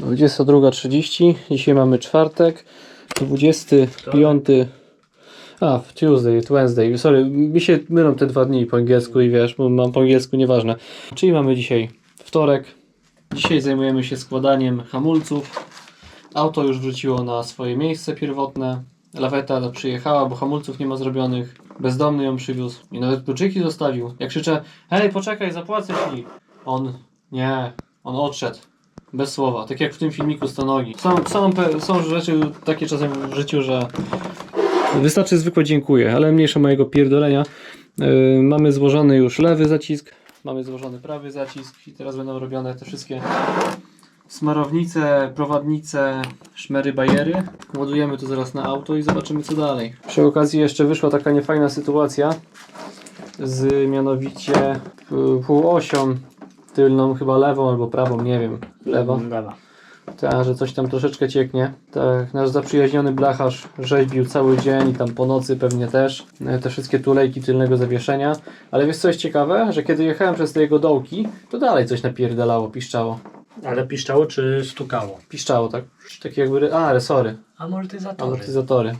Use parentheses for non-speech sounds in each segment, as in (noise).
22.30. Dzisiaj mamy czwartek. 25. A, w Tuesday, Wednesday. Sorry, mi się mylą te dwa dni po angielsku i wiesz, mam po angielsku, nieważne. Czyli mamy dzisiaj wtorek. Dzisiaj zajmujemy się składaniem hamulców. Auto już wróciło na swoje miejsce pierwotne. Laweta przyjechała, bo hamulców nie ma zrobionych. Bezdomny ją przywiózł i nawet kluczyki zostawił. Jak krzyczę, hej, poczekaj, zapłacę ci. On, nie, on odszedł. Bez słowa, tak jak w tym filmiku Stonogi. Są, są, są rzeczy takie czasem w życiu, że wystarczy zwykłe dziękuję, ale mniejsza mojego pierdolenia. Yy, mamy złożony już lewy zacisk, mamy złożony prawy zacisk i teraz będą robione te wszystkie smarownice, prowadnice, szmery, bajery. Ładujemy to zaraz na auto i zobaczymy co dalej. Przy okazji jeszcze wyszła taka niefajna sytuacja z mianowicie y, półosią tylną, chyba lewą albo prawą, nie wiem, lewą. Lewa. Tak, że coś tam troszeczkę cieknie. Tak, nasz zaprzyjaźniony blacharz rzeźbił cały dzień i tam po nocy pewnie też. e, Te wszystkie tulejki tylnego zawieszenia. Ale wiesz co jest ciekawe? Że kiedy jechałem przez te jego dołki, to dalej coś napierdalało, piszczało. Ale piszczało czy stukało? Piszczało, tak? Takie jakby... A, resory. Amortyzatory. Amortyzatory.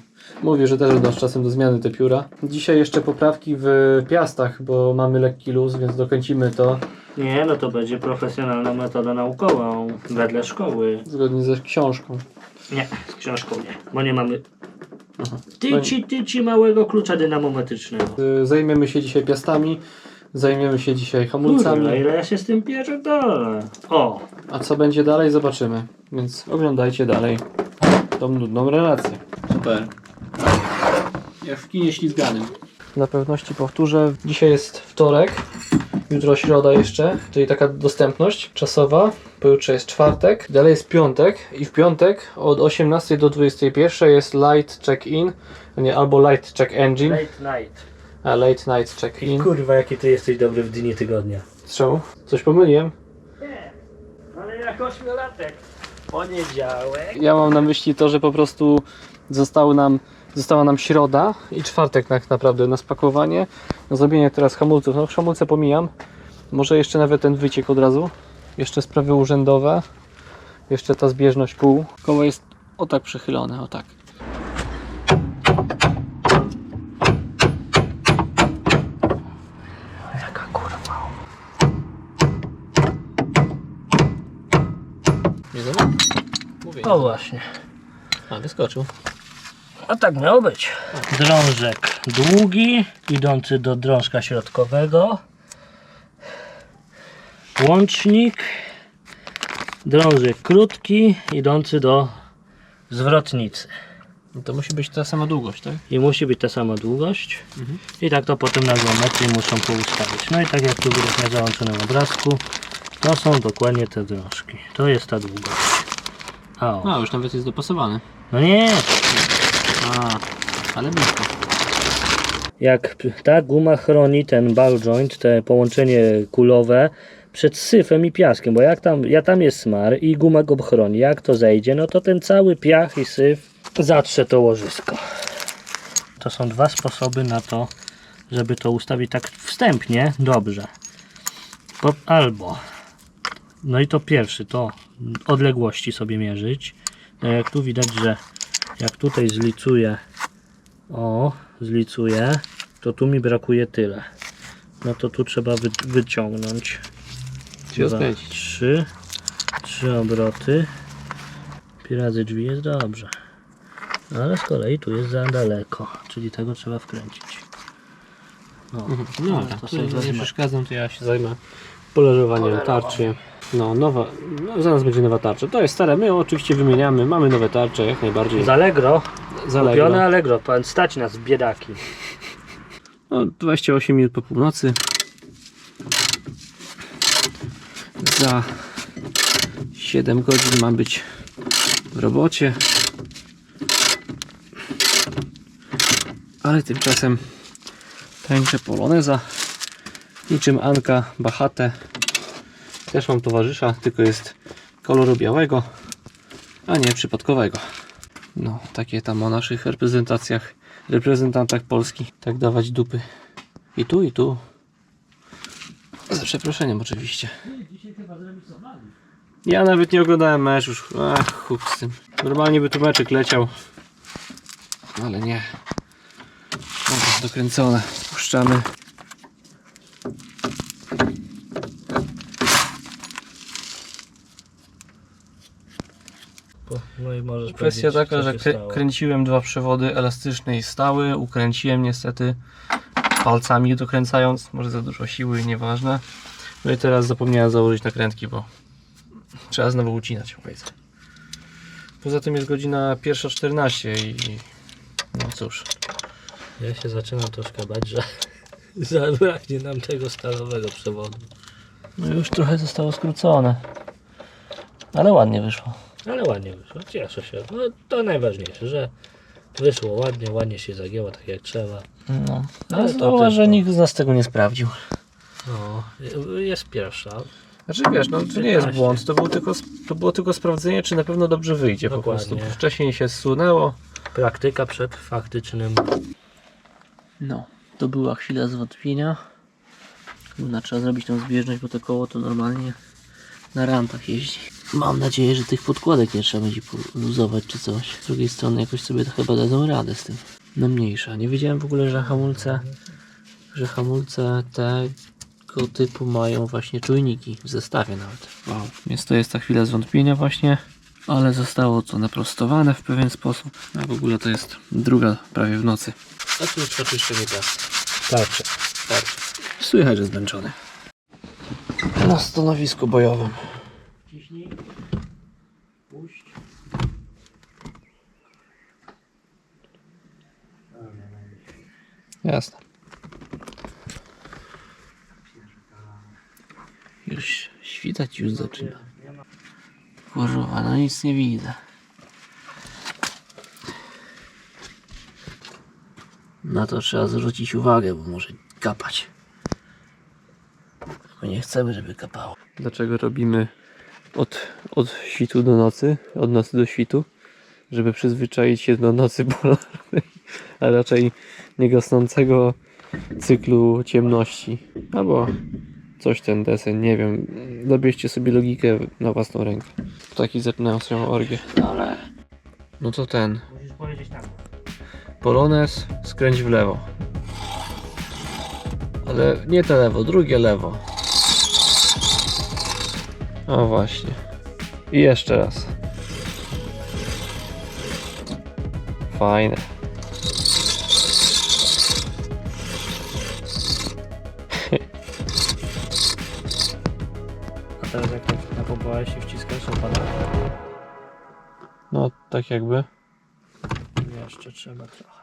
Mówi, że też będą z czasem do zmiany te pióra. Dzisiaj jeszcze poprawki w piastach, bo mamy lekki luz, więc dokręcimy to Nie, no to będzie profesjonalna metoda naukowa wedle szkoły. zgodnie ze książką. Nie, z książką nie, bo nie mamy Aha. tyci, tyci małego klucza dynamometrycznego. Y, Zajmiemy się dzisiaj piastami, zajmiemy się dzisiaj hamulcami. Kurwa, ile ja się z tym pierdolę. O, A co będzie dalej, zobaczymy. Więc oglądajcie dalej tą nudną relację. Super. Jak w kinie ślizganym. Dla pewności powtórzę, dzisiaj jest wtorek, jutro środa jeszcze, czyli taka dostępność czasowa. Pojutrze jest czwartek, dalej jest piątek i w piątek od 18 do 21 jest light check-in, nie, albo light check engine, late night. a late night check-in. Kurwa, jaki ty jesteś dobry w dni tygodnia. Czemu? Coś pomyliłem? Ale jak ośmiolatek. Poniedziałek. Ja mam na myśli to, że po prostu zostały nam, została nam środa i czwartek tak naprawdę na spakowanie, na zrobienie teraz hamulców. No hamulce pomijam, może jeszcze nawet ten wyciek od razu, jeszcze sprawy urzędowe, jeszcze ta zbieżność kół. Koło jest o tak przychylone, o tak. Nie znam? Mówię. O właśnie. A, wyskoczył. A tak miało być. Drążek długi, idący do drążka środkowego. Łącznik. Drążek krótki, idący do zwrotnicy. No to musi być ta sama długość, tak? I musi być ta sama długość. I tak to potem na geometrii muszą poustawić. No i tak jak tu widać na załączonym obrazku, to są dokładnie te drążki. To jest ta długość. A, o. A, już nawet jest dopasowany. No nie, ale blisko. jak ta guma chroni ten ball joint, te połączenie kulowe przed syfem i piaskiem, bo jak tam, ja tam jest smar i guma go chroni, jak to zejdzie, no to ten cały piach i syf zatrze to łożysko. To są dwa sposoby na to, żeby to ustawić tak wstępnie dobrze. Albo, no i to pierwszy, to odległości sobie mierzyć. No jak tu widać, że jak tutaj zlicuję o, zlicuję, to tu mi brakuje tyle. No to tu trzeba wy, wyciągnąć. Dwa? Trzy, trzy obroty. Pi razy drzwi jest dobrze. Ale z kolei tu jest za daleko, czyli tego trzeba wkręcić. No, No, ale tak, to to sobie nie przeszkadzam, to ja się zajmę polerowaniem tarczy. No, nowa, no, zaraz będzie nowa tarcza. To jest stare, my ją oczywiście wymieniamy, mamy nowe tarcze, jak najbardziej. Z Allegro, Za kupione Allegro. Allegro, pan stać nas biedaki. No, 28 minut po północy. Za 7 godzin mam być w robocie. Ale tymczasem tańczę poloneza. Niczym Anka Bachate. Też mam towarzysza, tylko jest koloru białego, a nie przypadkowego. No, takie tam o naszych reprezentacjach, reprezentantach Polski. Tak dawać dupy. I tu, i tu. Za przeproszeniem oczywiście. Ja nawet nie oglądałem meczu już. Ach, chuj z tym. Normalnie by tu meczek leciał. Ale nie. Dobra, dokręcone. Puszczamy. No i możesz Kwestia taka, że krę stało. kręciłem dwa przewody elastyczne i stałe. Ukręciłem niestety palcami dokręcając. Może za dużo siły, nieważne. No i teraz zapomniałem założyć nakrętki, bo trzeba znowu ucinać. Powiedzmy. Poza tym jest godzina 1.14 i no cóż. Ja się zaczynam troszkę bać, że (laughs) zabraknie nam tego stalowego przewodu. No już trochę zostało skrócone. Ale ładnie wyszło. Ale ładnie wyszło, cieszę się. No to najważniejsze, że wyszło ładnie, ładnie się zagięło tak jak trzeba. No. Ale Ale to że nikt z nas tego nie sprawdził. No, jest pierwsza. Znaczy wiesz, no to nie jest 15. błąd, to było tylko, to było tylko sprawdzenie, czy na pewno dobrze wyjdzie po Dokładnie. prostu. Wcześniej się zsunęło. Praktyka przed faktycznym. No, to była chwila zwątpienia. Chyba trzeba zrobić tą zbieżność, bo to koło to normalnie na rampach jeździ. Mam nadzieję, że tych podkładek nie trzeba będzie luzować czy coś. Z drugiej strony jakoś sobie to chyba dadzą radę z tym. No mniejsza. Nie wiedziałem w ogóle, że hamulce, że hamulce tego typu mają właśnie czujniki w zestawie nawet. Wow. Więc to jest ta chwila zwątpienia właśnie. Ale zostało to naprostowane w pewien sposób. A w ogóle to jest druga prawie w nocy. A tu już oczyszczenie piasku. Tarczy. Starczy. Słychać, że zmęczony. Na stanowisku bojowym. Ciśnij. Puść. Jasne. Już świtać już zaczyna. Kurwa, no nic nie widzę. Na to trzeba zwrócić uwagę, bo może kapać. My nie chcemy, żeby kapało. Dlaczego robimy od, od świtu do nocy, od nocy do świtu? Żeby przyzwyczaić się do nocy (laughs) polarnej, a raczej niegasnącego cyklu ciemności. Albo coś ten desen, nie wiem. Dobierzcie sobie logikę na własną rękę. Ptaki zaczynają swoją orgię. Ale... No to ten. Musisz powiedzieć tam. Polones, skręć w lewo. Ale nie te lewo, drugie lewo. O właśnie. I jeszcze raz. Fajne. A teraz jak tak napompołałeś i wciskasz opada? No tak jakby. Jeszcze trzeba trochę.